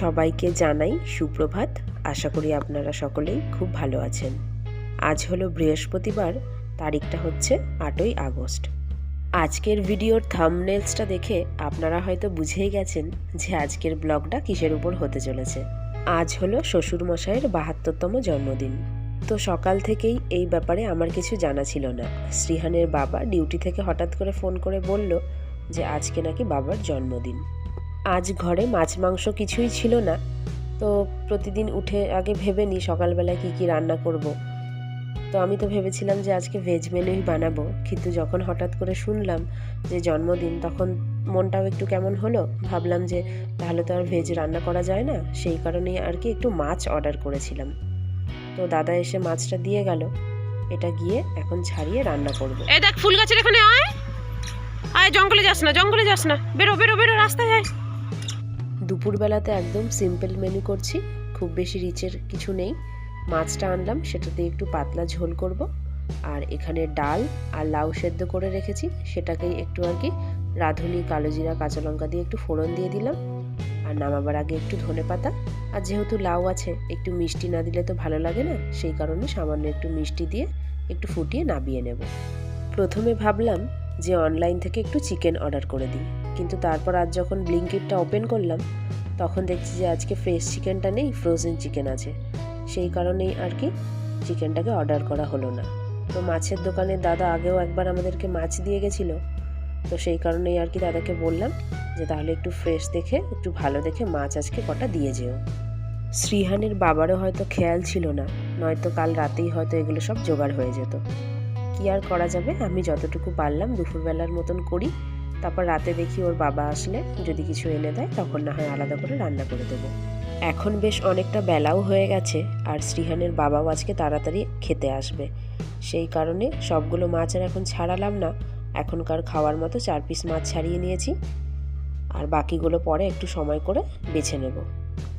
সবাইকে জানাই সুপ্রভাত। আশা করি আপনারা সকলেই খুব ভালো আছেন। আজ হলো বৃহস্পতিবার, তারিখটা হচ্ছে আটই আগস্ট। আজকের ভিডিওর থামনেলসটা দেখে আপনারা হয়তো বুঝেই গেছেন যে আজকের ব্লগটা কিসের উপর হতে চলেছে। আজ হলো শ্বশুরমশাইয়ের বাহাত্তরতম জন্মদিন। তো সকাল থেকেই এই ব্যাপারে আমার কিছু জানা ছিল না। শ্রীহানের বাবা ডিউটি থেকে হঠাৎ করে ফোন করে বলল যে আজকে নাকি বাবার জন্মদিন। আজ ঘরে মাছ, মাংস কিছুই ছিল না। তো প্রতিদিন উঠে আগে ভেবে নিই সকালবেলায় কী কী রান্না করব। তো আমি তো ভেবেছিলাম যে আজকে ভেজ মেনুই বানাবো। কিন্তু যখন হঠাৎ করে শুনলাম যে জন্মদিন, তখন মনটাও একটু কেমন হলো? ভাবলাম যে তাহলে তো আর ভেজ রান্না করা যায় না। সেই কারণেই আর কি একটু মাছ অর্ডার করেছিলাম। তো দাদা এসে মাছটা দিয়ে গেল। এটা গিয়ে এখন ছাড়িয়ে রান্না করব। এই দেখ, ফুল গাছের এখানে আয়। আয়, জঙ্গলে যাস না, জঙ্গলে যাস না। বেরো বেরো বেরো, রাস্তায় আয়। দুপুরবেলাতে একদম সিম্পল মেনু করছি, খুব বেশি রিচের কিছু নেই। মাছটা আনলাম, সেটাতে একটু পাতলা ঝোল করব। আর এখানে ডাল আর লাউ সেদ্ধ করে রেখেছি, সেটাকেই একটু আর কি রাঁধুনি, কালো জিরা, কাঁচা লঙ্কা দিয়ে একটু ফোড়ন দিয়ে দিলাম। আর নামাবার আগে একটু ধনে পাতা। আর যেহেতু লাউ আছে, একটু মিষ্টি না দিলে তো ভালো লাগে না, সেই কারণে সামান্য একটু মিষ্টি দিয়ে একটু ফুটিয়ে নাবিয়ে নেব। প্রথমে ভাবলাম যে অনলাইন থেকে একটু চিকেন অর্ডার করে দিই। কিন্তু তারপর আজ যখন ব্লিঙ্কিটটা ওপেন করলাম, তখন দেখছি যে আজকে ফ্রেশ চিকেনটা নেই ফ্রোজেন চিকেন আছে। সেই কারণেই আর কি চিকেনটাকে অর্ডার করা হলো না। তো মাছের দোকানের দাদা আগেও একবার আমাদেরকে মাছ দিয়ে গেছিল, তো সেই কারণেই আর কি দাদাকে বললাম যে তাহলে একটু ফ্রেশ দেখে, একটু ভালো দেখে মাছ আজকে কটা দিয়ে যেও। শ্রীহানের বাবারও হয়তো খেয়াল ছিল না, নয়তো কাল রাতেই হয়তো এগুলো সব জোগাড় হয়ে যেত। কি আর করা যাবে? আমি যতটুকু পারলাম দুপুরবেলার মতন করি তারপর রাতে দেখি ওর বাবা আসলে যদি কিছু এনে দেয়, তখন না হয় আলাদা করে রান্না করে দেবো। এখন বেশ অনেকটা বেলাও হয়ে গেছে আর শ্রীহানের বাবাও আজকে তাড়াতাড়ি খেতে আসবে। সেই কারণে সবগুলো মাছ আর এখন ছাড়ালাম না। এখনকার খাওয়ার মতো চার পিস মাছ ছাড়িয়ে নিয়েছি। আর বাকিগুলো পরে একটু সময় করে বেছে নেব।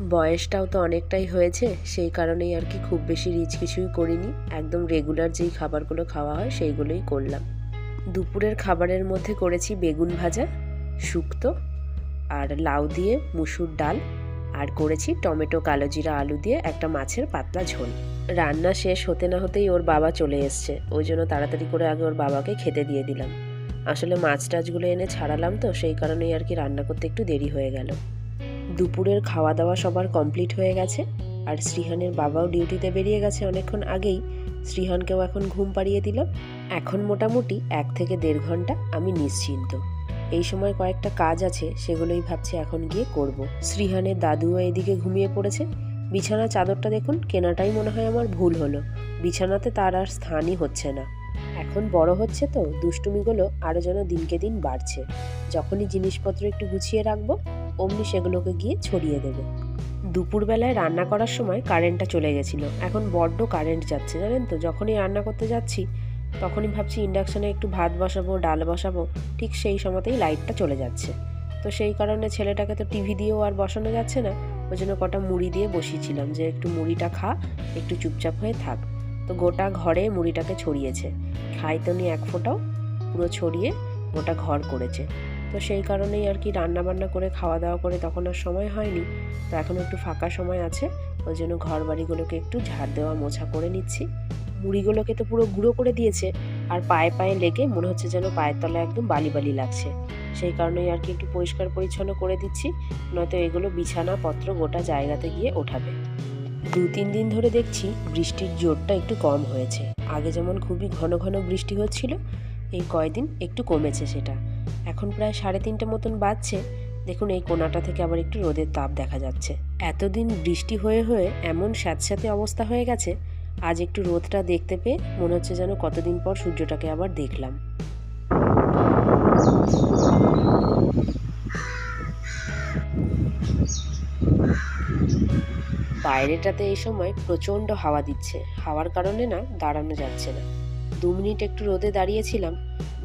বয়সটাও তো অনেকটাই হয়েছে, সেই কারণেই আর কি খুব বেশি রিচ কিছুই করিনি। একদম রেগুলার যেই খাবারগুলো খাওয়া হয়, সেইগুলোই করলাম। দুপুরের খাবারের মধ্যে করেছি বেগুন ভাজা, শুক্তো আর লাউ দিয়ে মুসুর ডাল আর করেছি টমেটো, কালো জিরা, আলু দিয়ে একটা মাছের পাতলা ঝোল। রান্না শেষ হতে না হতেই ওর বাবা চলে এসছে। ওই জন্য তাড়াতাড়ি করে আগে ওর বাবাকে খেতে দিয়ে দিলাম। আসলে মাছ টাছগুলো এনে ছাড়ালাম তো, সেই কারণেই আর কি রান্না করতে একটু দেরি হয়ে গেল। দুপুরের খাওয়া দাওয়া সবার কমপ্লিট হয়ে গেছে। আর শ্রীহানের বাবাও ডিউটিতে বেরিয়ে গেছে অনেকক্ষণ আগেই। শ্রীহানকেও এখন ঘুম পাড়িয়ে দিলাম এখন মোটামুটি এক থেকে দেড় ঘণ্টা আমি নিশ্চিন্ত। এই সময় কয়েকটা কাজ আছে, সেগুলোই ভাবছি এখন গিয়ে করব। শ্রীহানের দাদুও এদিকে ঘুমিয়ে পড়েছে। বিছানা চাদরটা দেখুন, কেনাটাই মনে হয় আমার ভুল হলো। বিছানাতে তার আর স্থানই হচ্ছে না। এখন বড় হচ্ছে তো, দুষ্টুমিগুলো আরও যেন দিনকে দিন বাড়ছে। যখনই জিনিসপত্র একটু গুছিয়ে রাখব, অমনি সেগুলোকে গিয়ে ছড়িয়ে দেবো। দুপুরবেলায় রান্না করার সময় কারেন্টটা চলে গেছিল। এখন বড্ড কারেন্ট যাচ্ছে, জানেন তো? যখনই রান্না করতে যাচ্ছি, তখনই ভাবছি ইন্ডাকশানে একটু ভাত বসাবো, ডাল বসাবো, ঠিক সেই সময়তেই লাইটটা চলে যাচ্ছে। তো সেই কারণে ছেলেটাকে তো টিভি দিয়েও আর বসানো যাচ্ছে না। ওই জন্য কটা মুড়ি দিয়ে বসিয়েছিলাম যে একটু মুড়িটা খা, একটু চুপচাপ হয়ে থাক। তো গোটা ঘরে মুড়িটাকে ছড়িয়েছে। খাই তো নি এক ফোঁটাও, পুরো ছড়িয়ে গোটা ঘর করেছে। তো সেই কারণেই আর কি রান্না বান্না করে খাওয়া দাওয়া করে তখন আর সময় হয়নি। তো এখন একটু ফাঁকা সময় আছে, ওই জন্য ঘর বাড়িগুলোকে একটু ঝাড় দেওয়া, মোছা করে নিচ্ছি। মুড়িগুলোকে তো পুরো গুঁড়ো করে দিয়েছে, আর পায়ে পায়ে লেগে মনে হচ্ছে যেন পায়ের তলায় একদম বালি বালি লাগছে। সেই কারণেই আর কি একটু পরিষ্কার পরিচ্ছন্ন করে দিচ্ছি, নয়তো এগুলো বিছানা পত্র গোটা জায়গাতে গিয়ে ওঠাবে। দু তিন দিন ধরে দেখছি বৃষ্টির জোরটা একটু কম হয়েছে। আগে যেমন খুবই ঘন ঘন বৃষ্টি হচ্ছিল, এই কয়দিন একটু কমেছে সেটা। এখন প্রায় সাড়ে তিনটে মতন বাজছে। দেখুন, এই কোনাটা থেকে আবার একটু রোদের তাপ দেখা যাচ্ছে। এতদিন বৃষ্টি হয়ে হয়ে এমন স্যাঁতস্যাঁতে অবস্থা হয়ে গেছে, আজ একটু রোদটা দেখতে পেয়ে মনে হচ্ছে যেন কতদিন পর সূর্যটাকে আবার দেখলাম। বাইরেটাতে এই সময় প্রচণ্ড হাওয়া দিচ্ছে। হাওয়ার কারণে না, দাঁড়ানো যাচ্ছে না। দু মিনিট একটু রোদে দাঁড়িয়েছিলাম,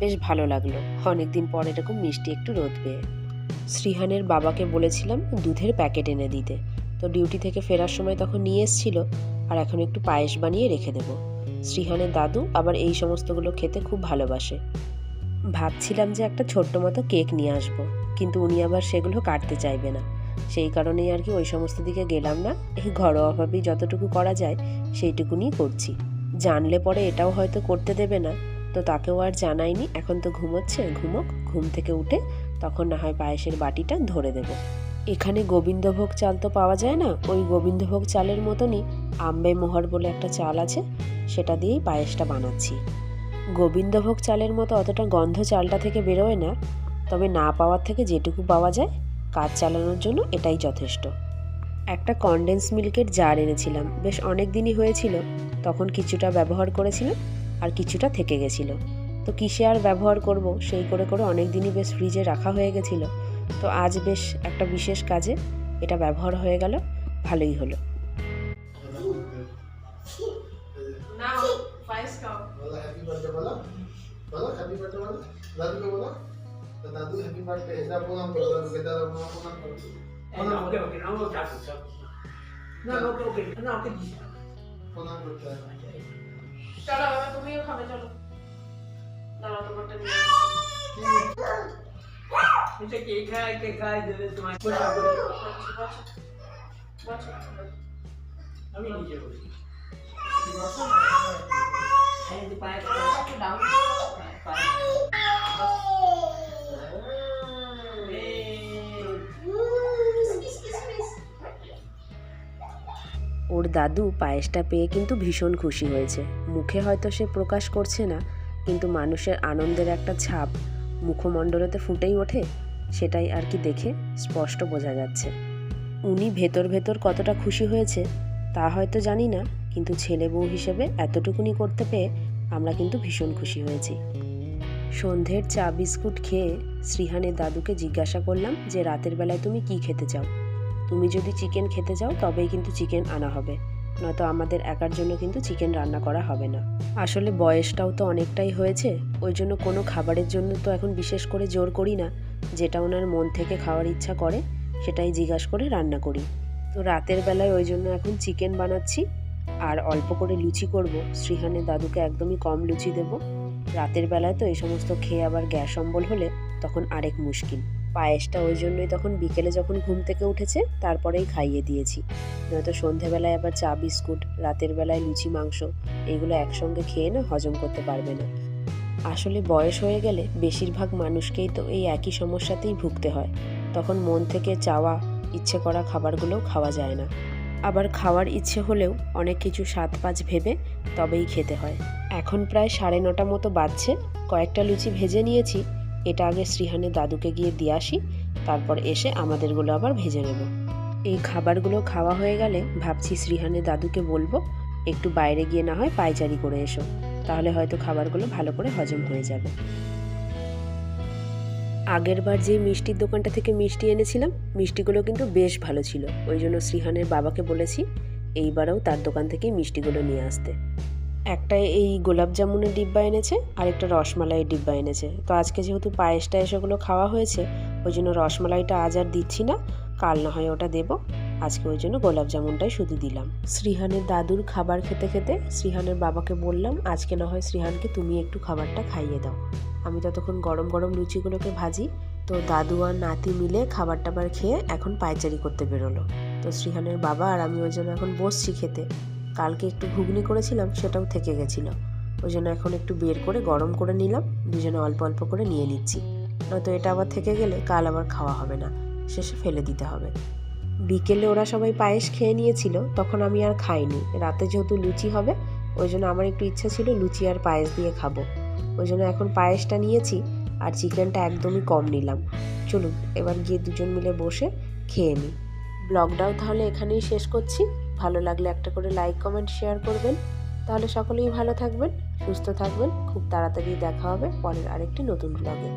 বেশ ভালো লাগল। অনেকদিন পর এরকম মিষ্টি একটু রোদ পেয়ে। শ্রীহানের বাবাকে বলেছিলাম দুধের প্যাকেট এনে দিতে। তো ডিউটি থেকে ফেরার সময় তখন নিয়ে এসছিল, আর এখন একটু পায়েস বানিয়ে রেখে দেব। শ্রীহানের দাদু আবার এই সমস্তগুলো খেতে খুব ভালোবাসে। ভাবছিলাম যে একটা ছোট্ট মতো কেক নিয়ে আসব, কিন্তু উনি আবার সেগুলো কাটতে চাইবে না। সেই কারণেই আর কি ওই সমস্ত দিকে গেলাম না। এই ঘরোয়াভাবেই যতটুকু করা যায় সেইটুকুনি করছি। জানলে পরে এটাও হয়তো করতে দেবে না। তো তাকেও আর জানাইনি। এখন তো ঘুমোচ্ছে, ঘুমোক, ঘুম থেকে উঠে তখন না হয় পায়েসের বাটিটা ধরে দেব। এখানে গোবিন্দভোগ চাল তো পাওয়া যায় না। ওই গোবিন্দভোগ চালের মতনই আম্বে মোহর বলে একটা চাল আছে, সেটা দিয়েই পায়েসটা বানাচ্ছি। গোবিন্দভোগ চালের মতো অতটা গন্ধ চালটা থেকে বেরোয় না, তবে না পাওয়ার থেকে যেটুকু পাওয়া যায়, কাজ চালানোর জন্য এটাই যথেষ্ট। একটা কনডেন্স মিল্কের জার এনেছিলাম। বেশ অনেক দিনই হয়েছিল তখন কিছুটা ব্যবহার করেছিল আর কিছুটা থেকে গেছিল। তো কিসে আর ব্যবহার করব সেই করে করে অনেক দিনই বেশ ফ্রিজে রাখা হয়ে গেছিল। তো আজ বেশ একটা বিশেষ কাজে এটা ব্যবহার হয়ে গেল ভালোই হলো। দাদু হ্যাপি বার্থডে দাদু ও না ওকে ওকে না ও চাষ না ওকে ওকে না ওকে দিস প্রণাম করতে চলো বাবা তুমিও খাবে চলো দাঁড়াও তোমারটা নিয়ে এটা কে খায় কে খায় দেবে তোমার আমি নিজে বলছি পায়ে ডাউন পায়ে ওর দাদু পায়েসটা পেয়ে কিন্তু ভীষণ খুশি হয়েছে। মুখে হয়তো সে প্রকাশ করছে না, কিন্তু মানুষের আনন্দের একটা ছাপ মুখমণ্ডলতে ফুটেই ওঠে, সেটাই আর কি দেখে স্পষ্ট বোঝা যাচ্ছে। উনি ভেতর ভেতর কতটা খুশি হয়েছে তা হয়তো জানি না, কিন্তু ছেলে বউ হিসেবে এতটুকুনি করতে পেয়ে আমরা কিন্তু ভীষণ খুশি হয়েছি। সন্ধ্যের চা বিস্কুট খেয়ে শ্রীহানের দাদুকে জিজ্ঞাসা করলাম যে, রাতের বেলায় তুমি কি খেতে চাও? তুমি যদি চিকেন খেতে চাও তবেই কিন্তু চিকেন আনা হবে। নয়তো আমাদের একার জন্য কিন্তু চিকেন রান্না করা হবে না। আসলে বয়সটাও তো অনেকটাই হয়েছে, ওই জন্য কোনো খাবারের জন্য তো এখন বিশেষ করে জোর করি না। যেটা ওনার মন থেকে খাওয়ার ইচ্ছা করে, সেটাই জিজ্ঞাসা করে রান্না করি। তো রাতের বেলায় ওই জন্য এখন চিকেন বানাচ্ছি, আর অল্প করে লুচি করব। শ্রীহানের দাদুকে একদমই কম লুচি দেব। রাতের বেলায় তো এই সমস্ত খেয়ে আবার গ্যাস অম্বল হলে তখন আরেক মুশকিল। পায়েসটা ওই জন্যই তখন বিকেলে যখন ঘুম থেকে উঠেছে, তারপরেই খাইয়ে দিয়েছি। নয়তো সন্ধেবেলায় আবার চা, বিস্কুট, রাতের বেলায় লুচি, মাংস, এগুলো একসঙ্গে খেয়ে না হজম করতে পারবে না। আসলে বয়স হয়ে গেলে বেশিরভাগ মানুষকেই তো এই একই সমস্যাতেই ভুগতে হয়। তখন মন থেকে চাওয়া, ইচ্ছে করা খাবারগুলোও খাওয়া যায় না। আবার খাওয়ার ইচ্ছে হলেও অনেক কিছু স্বাদ পাঁচ ভেবে তবেই খেতে হয়। এখন প্রায় সাড়ে নটা মতো বাজছে, কয়েকটা লুচি ভেজে নিয়েছি এটা আগে শ্রীহানের দাদুকে গিয়ে দিয়ে আসি, তারপর এসে আমাদেরগুলো আবার ভেজে নেব। এই খাবারগুলো খাওয়া হয়ে গেলে ভাবছি শ্রীহানের দাদুকে বলব, একটু বাইরে গিয়ে না হয় পায়চারি করে এসো, তাহলে হয়তো খাবারগুলো ভালো করে হজম হয়ে যাবে। আগের বার যে মিষ্টির দোকানটা থেকে মিষ্টি এনেছিলাম, মিষ্টিগুলো কিন্তু বেশ ভালো ছিল, ওই জন্য শ্রীহানের বাবাকে বলেছি, এইবারেও তার দোকান থেকেই মিষ্টিগুলো নিয়ে আসতে। একটা এই গোলাপ জামুনের ডিব্বা এনেছে আর একটা রসমালাইয়ের ডিব্বা এনেছে। তো আজকে যেহেতু পায়েসটা এসেগুলো খাওয়া হয়েছে, ওই জন্য রসমালাইটা আজ আর দিচ্ছি না, কাল না হয় ওটা দেবো। আজকে ওই জন্য গোলাপ জামুনটাই শুধু দিলাম। শ্রীহানের দাদুর খাবার খেতে খেতে শ্রীহানের বাবাকে বললাম, আজকে না হয় শ্রীহানকে তুমি একটু খাবারটা খাইয়ে দাও। আমি ততক্ষণ গরম গরম লুচিগুলোকে ভাজি, তো দাদু আর নাতি মিলে খাবার টাবার খেয়ে এখন পায়চারি করতে বেরোলো। তো শ্রীহানের বাবা আর আমি ওই জন্য এখন বসছি খেতে। কালকে একটু ঘুগনি করেছিলাম, সেটাও থেকে গেছিল। ওই জন্য এখন একটু বের করে গরম করে নিলাম, দুজনে অল্প অল্প করে নিয়ে নিচ্ছি। নয়তো এটা আবার থেকে গেলে কাল আবার খাওয়া হবে না, শেষে ফেলে দিতে হবে। বিকেলে ওরা সবাই পায়েস খেয়ে নিয়েছিল, তখন আমি আর খাইনি। রাতে যেহেতু লুচি হবে, ওই জন্য আমার একটু ইচ্ছা ছিল লুচি আর পায়েস দিয়ে খাব। ওই জন্য এখন পায়েসটা নিয়েছি, আর চিকেনটা একদমই কম নিলাম। চলুন, এবার গিয়ে দুজন মিলে বসে খেয়ে নিই। ব্লগটাও তাহলে এখানেই শেষ করছি। ভালো লাগলে একটা করে লাইক কমেন্ট শেয়ার করবেন। তাহলে সকলেই ভালো থাকবেন, সুস্থ থাকবেন। খুব তাড়াতাড়ি দেখা হবে পরের আরেকটি নতুন ব্লগে